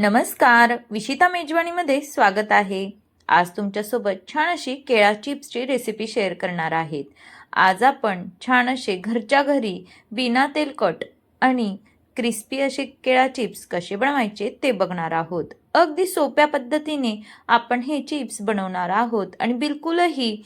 नमस्कार विशिता मेजवानीमध्ये स्वागत आहे. आज तुमच्यासोबत छान अशी केळा चिप्सची रेसिपी शेअर करणार आहेत. आज आपण छान असे घरच्या घरी बिना तेलकट आणि क्रिस्पी असे केळा चिप्स कसे बनवायचे ते बघणार आहोत. अगदी सोप्या पद्धतीने आपण हे चिप्स बनवणार आहोत आणि बिलकुलही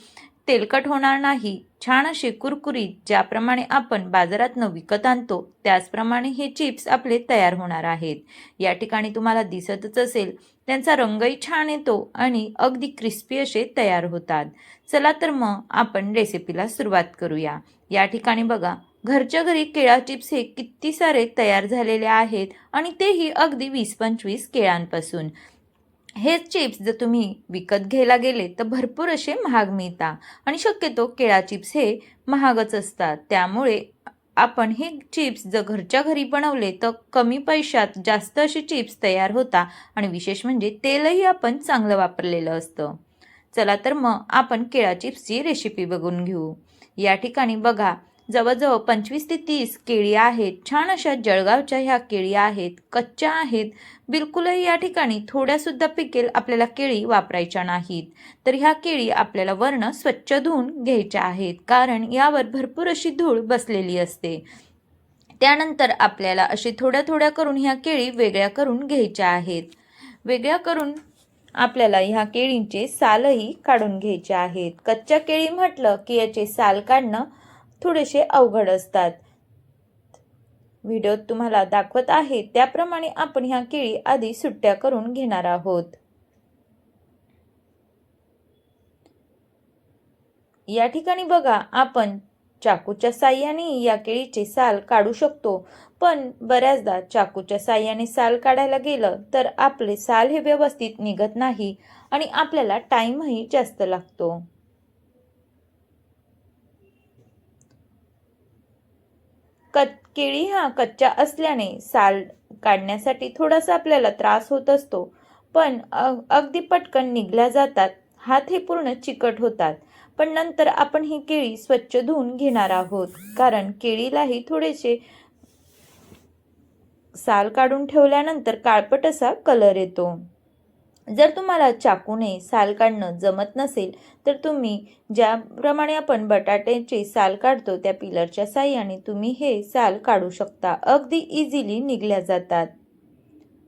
तेलकट होणार नाही. छान असे कुरकुरीत ज्याप्रमाणे आपण बाजारातनं विकत आणतो त्याचप्रमाणे हे चिप्स आपले तयार होणार आहेत. या ठिकाणी तुम्हाला दिसतच असेल त्यांचा रंगही छान येतो आणि अगदी क्रिस्पी असे तयार होतात. चला तर मग आपण रेसिपीला सुरुवात करूया. या ठिकाणी बघा घरच्या घरी केळा चिप्स हे किती सारे तयार झालेले आहेत आणि तेही अगदी वीस पंचवीस केळांपासून. हेच चिप्स जर तुम्ही विकत घ्यायला गेले तर भरपूर असे महाग मिळतात आणि शक्यतो केळा चिप्स हे महागच असतात. त्यामुळे आपण हे चिप्स जर घरच्या घरी बनवले तर कमी पैशात जास्त असे चिप्स तयार होता आणि विशेष म्हणजे तेलही आपण चांगलं वापरलेलं असतं. चला तर मग आपण केळा चिप्सची रेसिपी बघून घेऊ. या ठिकाणी बघा जवळजवळ पंचवीस ते तीस केळी आहेत. छान अशा जळगावच्या ह्या केळी आहेत. कच्च्या आहेत. बिलकुलही या ठिकाणी थोड्यासुद्धा पिकेल आपल्याला केळी वापरायच्या नाहीत. तर ह्या केळी आपल्याला वर्ण स्वच्छ धुवून घ्यायच्या आहेत. कारण यावर भरपूर अशी धूळ बसलेली असते. त्यानंतर आपल्याला अशी थोड्या थोड्या करून ह्या केळी वेगळ्या करून घ्यायच्या आहेत. वेगळ्या करून आपल्याला ह्या केळींचे सालही काढून घ्यायचे आहेत. कच्च्या केळी म्हटलं की याचे साल काढणं थोडेसे अवघड असतात. व्हिडिओत तुम्हाला दाखवत आहे त्याप्रमाणे आपण ह्या केळी आधी सुट्ट्या करून घेणार आहोत. या ठिकाणी बघा आपण चाकूच्या साह्याने या केळीचे साल काढू शकतो पण बऱ्याचदा चाकूच्या साह्याने साल काढायला गेलं तर आपले साल हे व्यवस्थित निघत नाही आणि आपल्याला टाईमही जास्त लागतो. कत केळी हा कच्च्या असल्याने साल काढण्यासाठी थोडासा आपल्याला त्रास होत असतो. पण अगदी पटकन निघल्या जातात. हात हे पूर्ण चिकट होतात. पण नंतर आपण ही केळी स्वच्छ धुवून घेणार आहोत. कारण केळीलाही थोडेसे साल काढून ठेवल्यानंतर काळपट असा कलर येतो. जर तुम्हाला चाकूने साल काढणं जमत नसेल तर तुम्ही ज्याप्रमाणे आपण बटाट्याचे साल काढतो त्या पिलरच्या साह्याने तुम्ही हे साल काढू शकता. अगदी इझिली निघल्या जातात.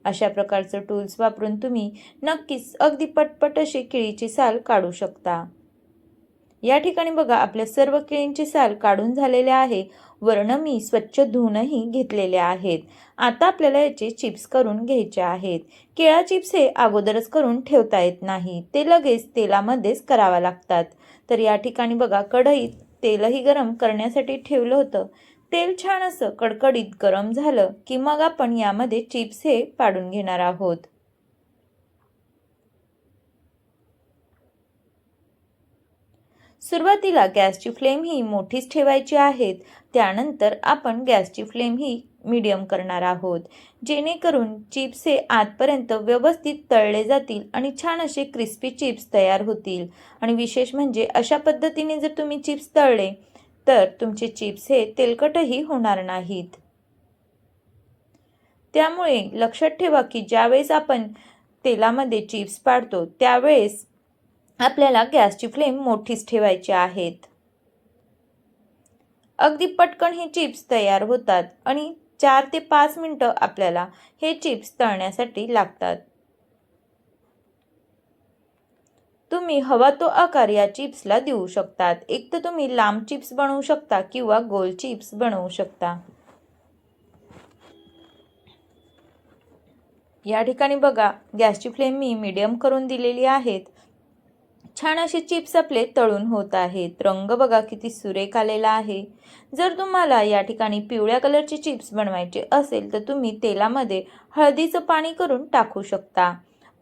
अशा प्रकारचं टूल्स वापरून तुम्ही नक्कीच अगदी पटपट असे केळीचे साल काढू शकता. या ठिकाणी बघा आपल्या सर्व केळींची साल काढून झालेले आहे. वर्ण मी स्वच्छ धुवूनही घेतलेले आहेत. आता आपल्याला याचे चिप्स करून घ्यायचे आहेत. केळा चिप्स हे अगोदरच करून ठेवता येत नाही. ते लगेच तेलामध्येच करावं लागतात. तर या ठिकाणी बघा कढईत तेलही गरम करण्यासाठी ठेवलं होतं. तेल छान असं कडकडीत गरम झालं की मग आपण यामध्ये चिप्स हे पाडून घेणार आहोत. सुरुवातीला गॅसची फ्लेम ही मोठीच ठेवायची आहेत त्यानंतर आपण गॅसची फ्लेम ही मीडियम करणार आहोत. जेणेकरून चिप्स हे आतपर्यंत व्यवस्थित तळले जातील आणि छान असे क्रिस्पी चिप्स तयार होतील. आणि विशेष म्हणजे अशा पद्धतीने जर तुम्ही चिप्स तळले तर तुमचे चिप्स हे तेलकटही होणार नाहीत. त्यामुळे लक्षात ठेवा की ज्यावेळेस आपण तेलामध्ये चिप्स पाडतो त्यावेळेस आपल्याला गॅसची फ्लेम मोठीच ठेवायची आहेत. अगदी पटकन हे चिप्स तयार होतात आणि चार ते पाच मिनटं आपल्याला हे चिप्स तळण्यासाठी लागतात. तुम्ही हवा तो आकार या चिप्सला देऊ शकतात. एक तर तुम्ही लांब चिप्स बनवू शकता किंवा गोल चिप्स बनवू शकता. या ठिकाणी बघा गॅसची फ्लेम मी मीडियम करून दिलेली आहेत छान असे चिप्स आपले तळून होत आहेत. रंग बघा किती सुरेख आलेला आहे. जर तुम्हाला या ठिकाणी पिवळ्या कलरचे चिप्स बनवायचे असेल तर तुम्ही तेलामध्ये हळदीचं पाणी करून टाकू शकता.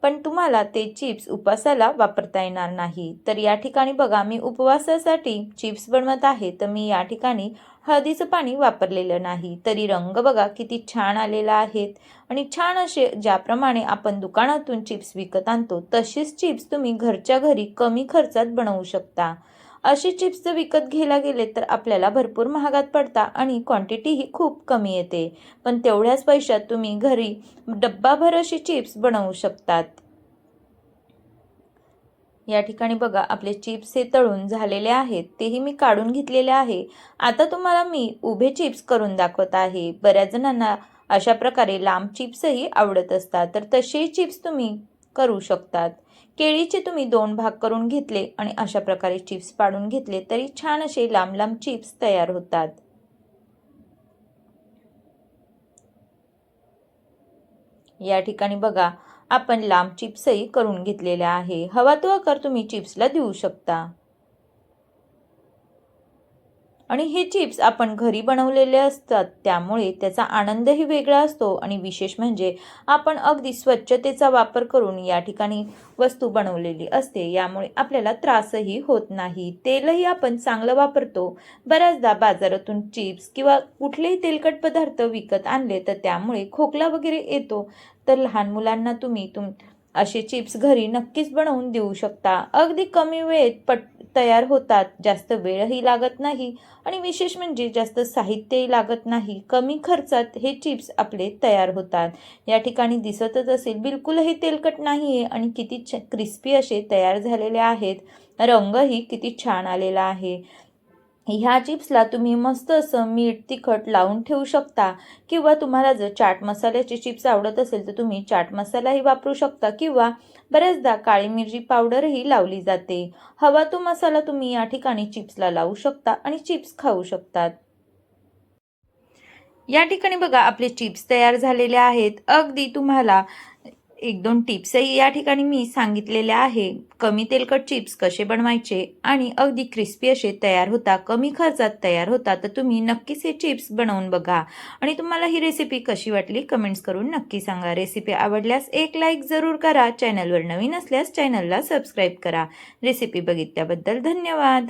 पण तुम्हाला ते चिप्स उपवासाला वापरता येणार नाही. तर या ठिकाणी बघा मी उपवासासाठी चिप्स बनवत आहे. तर मी या ठिकाणी हळदीचं पाणी वापरलेलं नाही. तरी रंग बघा किती छान आलेला आहेत. आणि छान असे ज्याप्रमाणे आपण दुकानातून चिप्स विकत आणतो तशीच चिप्स तुम्ही घरच्या घरी कमी खर्चात बनवू शकता. असे चिप्स जर विकत घ्यायला गेले तर आपल्याला भरपूर महागात पडता आणि क्वांटिटीही खूप कमी येते. पण तेवढ्याच पैशात तुम्ही घरी डब्बाभर अशी चिप्स बनवू शकतात. या ठिकाणी बघा आपले चिप्स हे तळून झालेले आहेत तेही मी काढून घेतलेले आहे. आता तुम्हाला मी उभे चिप्स करून दाखवत आहे. बऱ्याच जणांना अशा प्रकारे लांब चिप्सही आवडत असतात. तर तसेही चिप्स तुम्ही करू शकतात. केळीचे तुम्ही दोन भाग करून घेतले आणि अशा प्रकारे चिप्स पाडून घेतले तरी छान असे लांब लांब चिप्स तयार होतात. या ठिकाणी बघा आपण लांब चिप्सही करून घेतलेल्या आहे. हवा तो आकार तुम्ही चिप्सला देऊ शकता. आणि हे चिप्स आपण घरी बनवलेले असतात त्यामुळे त्याचा आनंदही वेगळा असतो आणि विशेष म्हणजे आपण अगदी स्वच्छतेचा वापर करून या ठिकाणी वस्तू बनवलेली असते यामुळे आपल्याला त्रासही होत नाही. तेलही आपण चांगलं वापरतो. बऱ्याचदा बाजारातून चिप्स किंवा कुठलेही तेलकट पदार्थ विकत आणले तर त्यामुळे खोकला वगैरे येतो. तर लहान मुलांना तुम्ही तुम असे चिप्स घरी नक्कीच बनवून देऊ शकता. अगदी कमी वेळेत पट तयार होतात. जास्त वेळही लागत नाही आणि विशेष म्हणजे जास्त साहित्यही लागत नाही. कमी खर्चात हे चिप्स आपले तयार होतात. या ठिकाणी दिसतच असेल बिलकुलही तेलकट नाही आहे आणि किती छ क्रिस्पी असे तयार झालेले आहेत. रंगही किती छान आलेला आहे. ह्या चिप्सला तुम्ही मस्त असं मीठ तिखट लावून ठेवू शकता किंवा तुम्हाला जर चाट मसाल्याचे चिप्स आवडत असेल तर तुम्ही चाट मसालाही वापरू शकता किंवा बऱ्याचदा काळी मिरची पावडरही लावली जाते. हवा तो मसाला तुम्ही या ठिकाणी चिप्सला लावू शकता आणि चिप्स खाऊ शकतात. या ठिकाणी बघा आपले चिप्स तयार झालेले आहेत. अगदी तुम्हाला एक दोन टिप्सही या ठिकाणी मी सांगितलेल्या आहे. कमी तेलकट चिप्स कसे बनवायचे आणि अगदी क्रिस्पी असे तयार होता कमी खर्चात तयार होता तर तुम्ही नक्कीच हे चिप्स बनवून बघा. आणि तुम्हाला ही रेसिपी कशी वाटली कमेंट्स करून नक्की सांगा. रेसिपी आवडल्यास एक लाईक जरूर करा. चॅनलवर नवीन असल्यास चॅनलला सबस्क्राईब करा. रेसिपी बघितल्याबद्दल धन्यवाद.